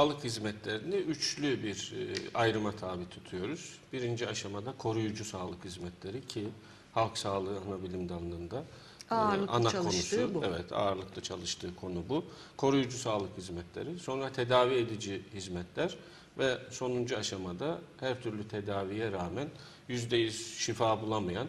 Sağlık hizmetlerini üçlü bir e, ayrıma tabi tutuyoruz. Birinci aşamada koruyucu sağlık hizmetleri ki halk sağlığı ana bilim dalında e, Ağırlıklı ana konusu. bu. Evet ağırlıklı çalıştığı konu bu. Koruyucu sağlık hizmetleri, sonra tedavi edici hizmetler ve sonuncu aşamada her türlü tedaviye rağmen %100 şifa bulamayan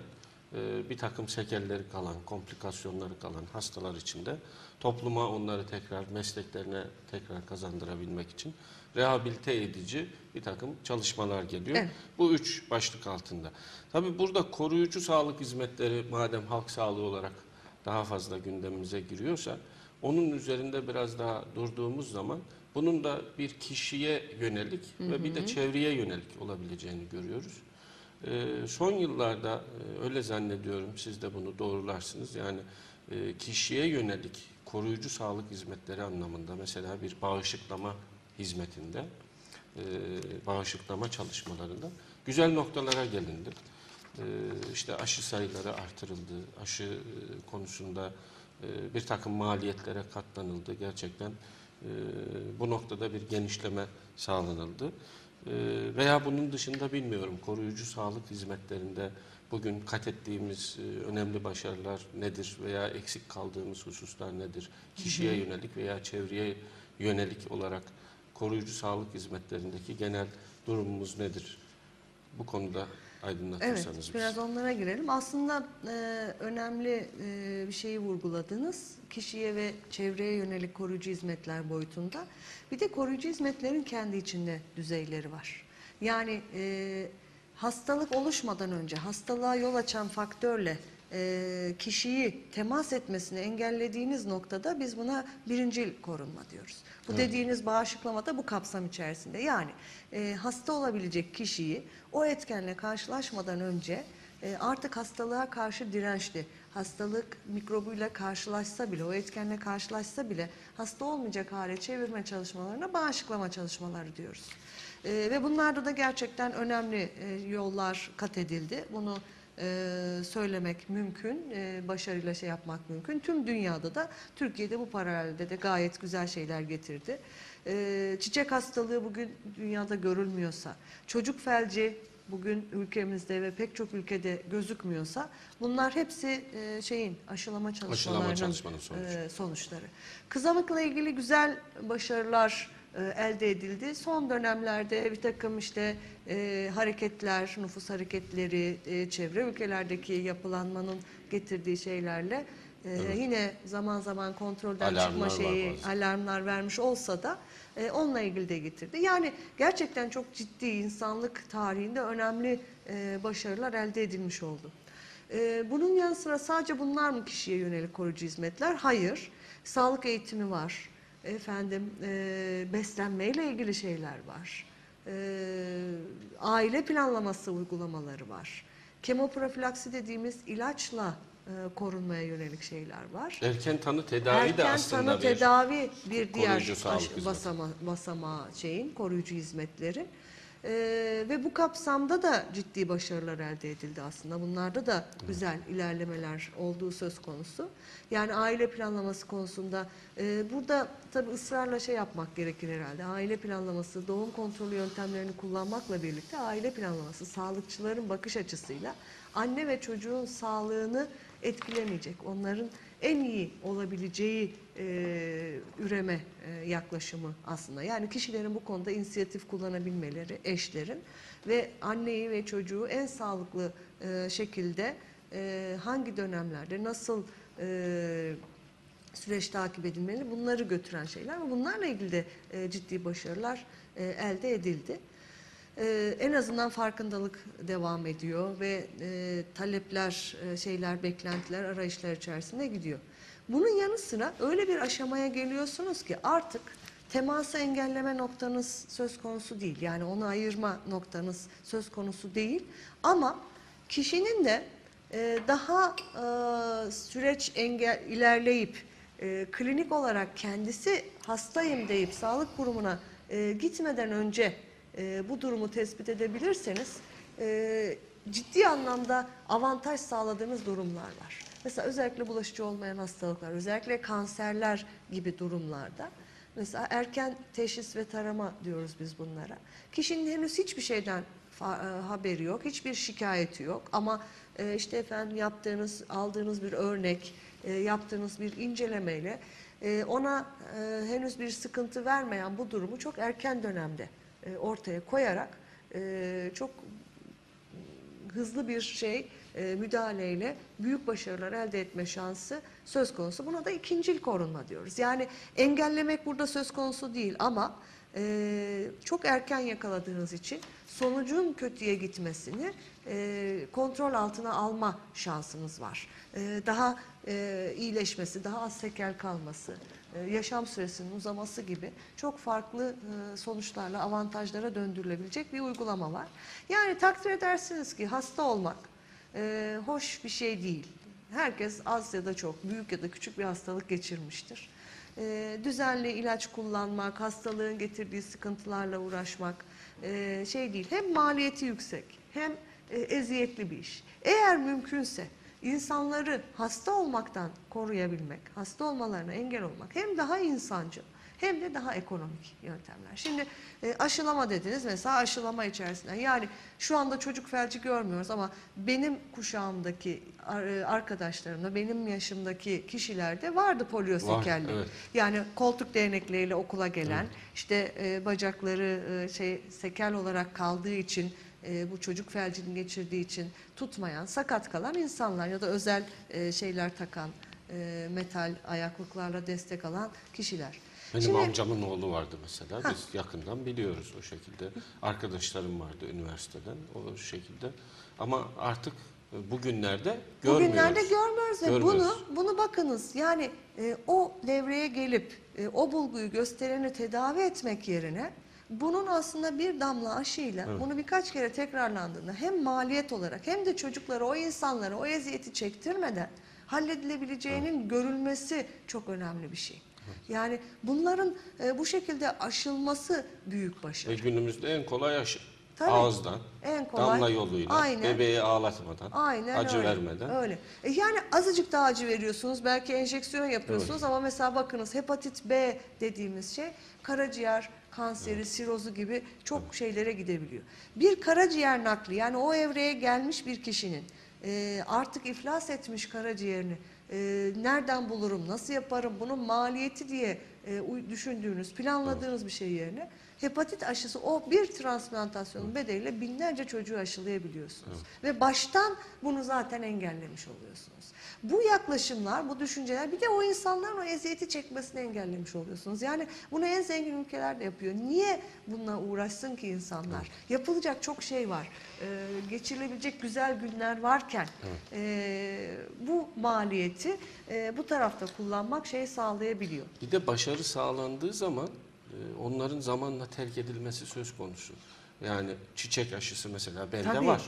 e, bir takım sekelleri kalan, komplikasyonları kalan hastalar için de topluma onları tekrar mesleklerine tekrar kazandırabilmek için rehabilite edici bir takım çalışmalar geliyor. Evet. Bu üç başlık altında. Tabii burada koruyucu sağlık hizmetleri madem halk sağlığı olarak daha fazla gündemimize giriyorsa onun üzerinde biraz daha durduğumuz zaman bunun da bir kişiye yönelik ve bir de çevreye yönelik olabileceğini görüyoruz. Ee, son yıllarda e, öyle zannediyorum siz de bunu doğrularsınız. Yani e, kişiye yönelik koruyucu sağlık hizmetleri anlamında mesela bir bağışıklama hizmetinde e, bağışıklama çalışmalarında güzel noktalara gelindi. E, işte aşı sayıları artırıldı. Aşı konusunda bir takım maliyetlere katlanıldı. Gerçekten bu noktada bir genişleme sağlanıldı. E, veya bunun dışında bilmiyorum koruyucu sağlık hizmetlerinde bugün kat ettiğimiz e, önemli başarılar nedir veya eksik kaldığımız hususlar nedir? Kişiye yönelik veya çevreye yönelik olarak koruyucu sağlık hizmetlerindeki genel durumumuz nedir? Bu konuda aydınlatırsanız Evet, bizi. biraz onlara girelim. Aslında e, önemli e, bir şeyi vurguladınız. Kişiye ve çevreye yönelik koruyucu hizmetler boyutunda. Bir de koruyucu hizmetlerin kendi içinde düzeyleri var. Yani e, hastalık oluşmadan önce hastalığa yol açan faktörle e, kişiyi temas etmesini engellediğiniz noktada biz buna birincil korunma diyoruz. Bu dediğiniz bağışıklama da bu kapsam içerisinde. Yani e, hasta olabilecek kişiyi o etkenle karşılaşmadan önce e, artık hastalığa karşı dirençli, hastalık mikrobuyla karşılaşsa bile, o etkenle karşılaşsa bile hasta olmayacak hale çevirme çalışmalarına bağışıklama çalışmaları diyoruz. E, ve bunlarda da gerçekten önemli e, yollar kat edildi. Bunu e, söylemek mümkün, e, başarıyla şey yapmak mümkün. Tüm dünyada da, Türkiye'de bu paralelde de gayet güzel şeyler getirdi. E, çiçek hastalığı bugün dünyada görülmüyorsa, çocuk felci bugün ülkemizde ve pek çok ülkede gözükmüyorsa, bunlar hepsi e, şeyin aşılama çalışmalarının sonucu. e, sonuçları. Kızamıkla ilgili güzel başarılar elde edildi. Son dönemlerde bir takım işte e, hareketler, nüfus hareketleri, e, çevre ülkelerdeki yapılanmanın getirdiği şeylerle e, yine zaman zaman kontrolden Alarmlar çıkma şeyi, alarmlar vermiş olsa da e, onunla ilgili de getirdi. Yani gerçekten çok ciddi insanlık tarihinde önemli e, başarılar elde edilmiş oldu. Ee, bunun yanı sıra sadece bunlar mı kişiye yönelik koruyucu hizmetler? Hayır. Sağlık eğitimi var. Efendim e, beslenmeyle ilgili şeyler var. Ee, aile planlaması uygulamaları var. Kemoprofilaksi dediğimiz ilaçla e, korunmaya yönelik şeyler var. Erken tanı tedavi de Erken aslında tanı bir tedavi bir diğer koruyucu aş- basama, basamağı şeyin koruyucu hizmetlerin. Ee, ve bu kapsamda da ciddi başarılar elde edildi aslında. Bunlarda da güzel ilerlemeler olduğu söz konusu. Yani aile planlaması konusunda e, burada tabii ısrarla şey yapmak gerekir herhalde. Aile planlaması, doğum kontrolü yöntemlerini kullanmakla birlikte aile planlaması, sağlıkçıların bakış açısıyla anne ve çocuğun sağlığını etkilemeyecek. Onların en iyi olabileceği e, üreme e, yaklaşımı aslında. Yani kişilerin bu konuda inisiyatif kullanabilmeleri, eşlerin ve anneyi ve çocuğu en sağlıklı e, şekilde e, hangi dönemlerde nasıl e, süreç takip edilmeli bunları götüren şeyler ve bunlarla ilgili de e, ciddi başarılar e, elde edildi. Ee, en azından farkındalık devam ediyor ve e, talepler, e, şeyler, beklentiler, arayışlar içerisinde gidiyor. Bunun yanı sıra öyle bir aşamaya geliyorsunuz ki artık teması engelleme noktanız söz konusu değil. Yani onu ayırma noktanız söz konusu değil. Ama kişinin de e, daha e, süreç engel ilerleyip e, klinik olarak kendisi hastayım deyip sağlık kurumuna e, gitmeden önce e, bu durumu tespit edebilirseniz e, ciddi anlamda avantaj sağladığınız durumlar var. Mesela özellikle bulaşıcı olmayan hastalıklar, özellikle kanserler gibi durumlarda Mesela erken teşhis ve tarama diyoruz biz bunlara. Kişinin henüz hiçbir şeyden e, haberi yok, hiçbir şikayeti yok ama e, işte efendim yaptığınız, aldığınız bir örnek, e, yaptığınız bir incelemeyle ona henüz bir sıkıntı vermeyen bu durumu çok erken dönemde e, ortaya koyarak e, çok hızlı bir şey e, müdahaleyle büyük başarılar elde etme şansı söz konusu. Buna da ikincil korunma diyoruz. Yani engellemek burada söz konusu değil ama çok erken yakaladığınız için sonucun kötüye gitmesini kontrol altına alma şansınız var. Daha iyileşmesi, daha az sekel kalması, yaşam süresinin uzaması gibi çok farklı e, sonuçlarla avantajlara döndürülebilecek bir uygulama var. Yani takdir edersiniz ki hasta olmak e, hoş bir şey değil. Herkes az ya da çok, büyük ya da küçük bir hastalık geçirmiştir. E, düzenli ilaç kullanmak, hastalığın getirdiği sıkıntılarla uğraşmak e, şey değil. Hem maliyeti yüksek hem e, eziyetli bir iş. Eğer mümkünse insanları hasta olmaktan koruyabilmek, hasta olmalarına engel olmak hem daha insancıl hem de daha ekonomik yöntemler. Şimdi e, aşılama dediniz mesela aşılama içerisinden. Yani şu anda çocuk felci görmüyoruz ama benim kuşağımdaki e, arkadaşlarımda, benim yaşımdaki kişilerde vardı polio Var, sekelli. evet. Yani koltuk değnekleriyle okula gelen, işte e, bacakları e, şey sekel olarak kaldığı için e, bu çocuk felcini geçirdiği için tutmayan, sakat kalan insanlar ya da özel e, şeyler takan, e, metal ayaklıklarla destek alan kişiler. Benim Şimdi- amcamın oğlu vardı mesela. Biz yakından biliyoruz o şekilde. Arkadaşlarım vardı üniversiteden o şekilde. Ama artık e, bugünlerde görmüyoruz. Bugünlerde görmüyoruz ve Görmüyoruz. bunu bunu bakınız yani e, o devreye gelip e, o bulguyu göstereni tedavi etmek yerine bunun aslında bir damla aşıyla bunu birkaç kere tekrarlandığında hem maliyet olarak hem de çocuklara o insanlara o eziyeti çektirmeden halledilebileceğinin görülmesi çok önemli bir şey. Yani bunların e, bu şekilde aşılması büyük başarı. Ve günümüzde en kolay aşı. Tabii. Ağızdan, En kolay. damla yoluyla, Aynen. bebeği ağlatmadan, Aynen acı öyle. vermeden. Öyle. E yani azıcık daha acı veriyorsunuz. Belki enjeksiyon yapıyorsunuz ama mesela bakınız hepatit B dediğimiz şey karaciğer kanseri, sirozu gibi çok şeylere gidebiliyor. Bir karaciğer nakli yani o evreye gelmiş bir kişinin e, artık iflas etmiş karaciğerini e, nereden bulurum, nasıl yaparım, bunun maliyeti diye e, düşündüğünüz, planladığınız bir şey yerine hepatit aşısı o bir transplantasyonun bedeliyle binlerce çocuğu aşılayabiliyorsunuz. Ve baştan bunu zaten engellemiş oluyorsunuz. Bu yaklaşımlar, bu düşünceler bir de o insanların o eziyeti çekmesini engellemiş oluyorsunuz. Yani bunu en zengin ülkeler de yapıyor. Niye bununla uğraşsın ki insanlar? Yapılacak çok şey var. Ee, geçirilebilecek güzel günler varken e, bu maliyeti e, bu tarafta kullanmak şey sağlayabiliyor. Bir de başarı sağlandığı zaman e, onların zamanla terk edilmesi söz konusu. Yani çiçek aşısı mesela bende Tabii. var.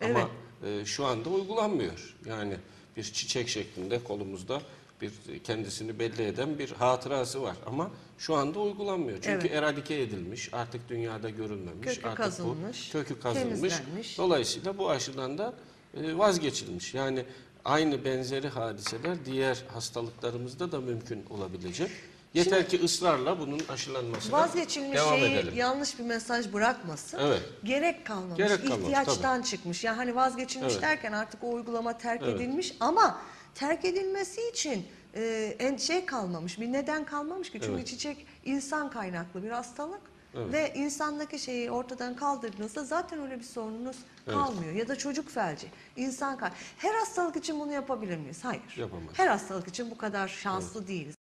Evet. Ama e, şu anda uygulanmıyor. Yani bir çiçek şeklinde kolumuzda bir kendisini belli eden bir hatırası var ama şu anda uygulanmıyor. Çünkü Evet. eradike edilmiş, artık dünyada görülmemiş, Kökü artık kazınmış, bu kökü kazınmış. Dolayısıyla bu aşıdan da e, vazgeçilmiş. Yani aynı benzeri hadiseler diğer hastalıklarımızda da mümkün olabilecek. Yeter ki ısrarla bunun aşılanmasına Vazgeçilmiş devam şeyi edelim. yanlış bir mesaj bırakmasın. Evet. Gerek kalmamış, Gerek kalmamış, ihtiyaçtan çıkmış. Yani hani vazgeçilmiş Evet. derken artık o uygulama terk Evet. edilmiş ama terk edilmesi için e, en şey kalmamış, bir neden kalmamış ki. Çünkü Evet. çiçek insan kaynaklı bir hastalık. Evet. Ve insandaki şeyi ortadan kaldırdığınızda zaten öyle bir sorununuz Evet. kalmıyor. Ya da çocuk felci, insan kay. Her hastalık için bunu yapabilir miyiz? Hayır. Yapamayız. Her hastalık için bu kadar şanslı değiliz.